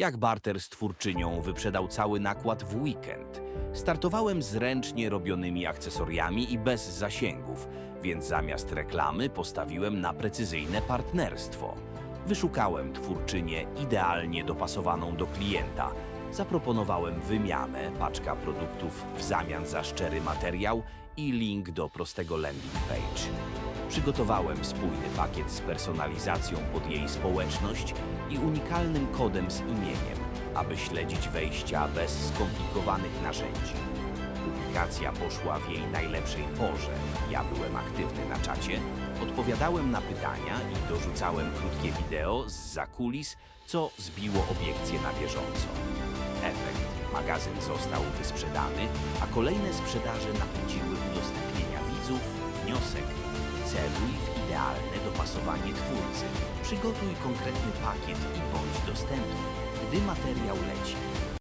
Jak barter z twórczynią wyprzedał cały nakład w weekend. Startowałem z ręcznie robionymi akcesoriami i bez zasięgów, więc zamiast reklamy postawiłem na precyzyjne partnerstwo. Wyszukałem twórczynię idealnie dopasowaną do klienta. Zaproponowałem wymianę, paczka produktów w zamian za szczery materiał i link do prostego landing page. Przygotowałem spójny pakiet z personalizacją pod jej społeczność i unikalnym kodem z imieniem, aby śledzić wejścia bez skomplikowanych narzędzi. Publikacja poszła w jej najlepszej porze. Ja byłem aktywny na czacie, odpowiadałem na pytania i dorzucałem krótkie wideo z zakulis, co zbiło obiekcje na bieżąco. Efekt. Magazyn został wysprzedany, a kolejne sprzedaże napędziły udostępnienia widzów, wniosek. Celuj w idealne dopasowanie twórcy. Przygotuj konkretny pakiet i bądź dostępny, gdy materiał leci.